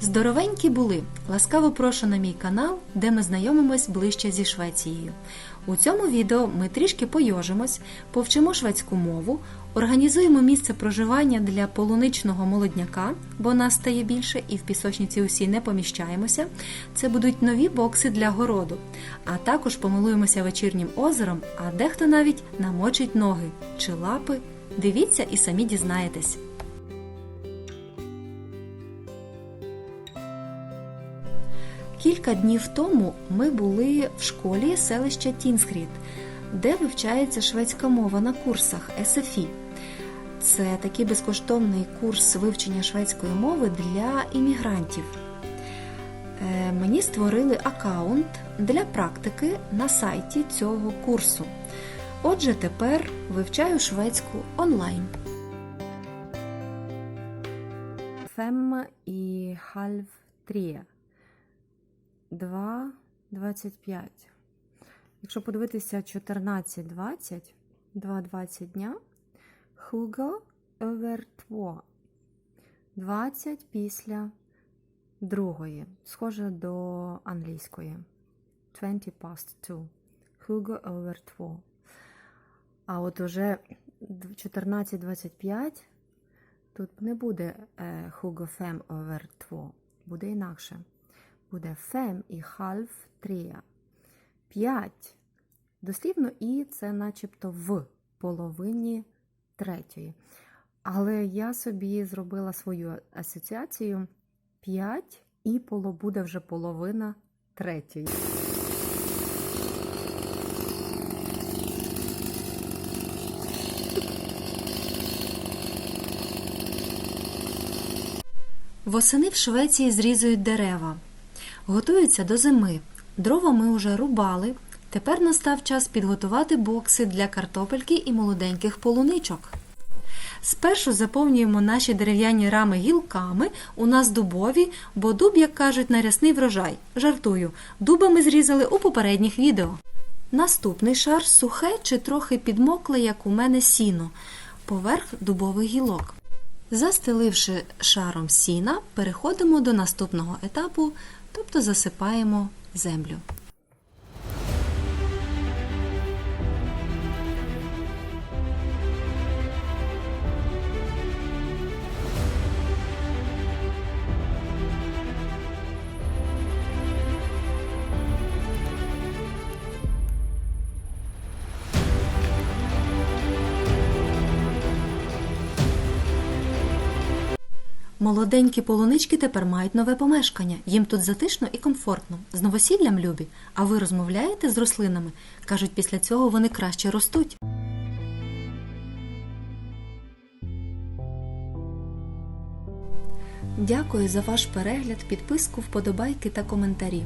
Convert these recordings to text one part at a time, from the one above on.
Здоровенькі були! Ласкаво прошу на мій канал, де ми знайомимось ближче зі Швецією. У цьому відео ми трішки пойожимось, повчимо шведську мову, організуємо місце проживання для полуничного молодняка, бо нас стає більше і в пісочниці усі не поміщаємося. Це будуть нові бокси для городу. А також помилуємося вечірнім озером, а дехто навіть намочить ноги чи лапи. Дивіться і самі дізнаєтесь. Кілька днів тому ми були в школі селища Тінскріт, де вивчається шведська мова на курсах СФІ. Це такий безкоштовний курс вивчення шведської мови для іммігрантів. Е, Мені створили аккаунт для практики на сайті цього курсу. Отже, тепер вивчаю шведську онлайн. Фем і хальв трія. 2,25. Якщо подивитися 14,20, 2,20 дня. Hugo over 2. 20 після другої. Схоже до англійської. 20 past 2. Hugo over 2. А от уже 14.25 тут не буде е, Hugo fem over 2. Буде інакше буде фем і хальф трія. П'ять. Дослівно і це начебто в половині третьої. Але я собі зробила свою асоціацію 5 і поло буде вже половина третьої. Восени в Швеції зрізують дерева. Готуються до зими. Дрова ми вже рубали. Тепер настав час підготувати бокси для картопельки і молоденьких полуничок. Спершу заповнюємо наші дерев'яні рами гілками, у нас дубові, бо дуб, як кажуть, нарясний врожай. Жартую, дуба ми зрізали у попередніх відео. Наступний шар сухе чи трохи підмокле, як у мене сіно, поверх дубових гілок. Застеливши шаром сіна, переходимо до наступного етапу, тобто засипаємо землю. Молоденькі полунички тепер мають нове помешкання. Їм тут затишно і комфортно. З новосіллям любі. А ви розмовляєте з рослинами? Кажуть, після цього вони краще ростуть. Дякую за ваш перегляд, підписку, вподобайки та коментарі.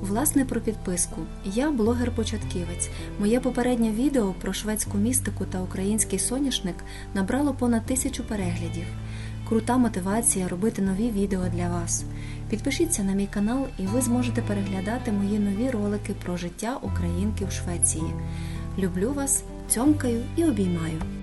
Власне, про підписку. Я блогер-початківець. Моє попереднє відео про шведську містику та український соняшник набрало понад тисячу переглядів. Крута мотивація робити нові відео для вас. Підпишіться на мій канал, і ви зможете переглядати мої нові ролики про життя українки в Швеції. Люблю вас, цьомкаю і обіймаю.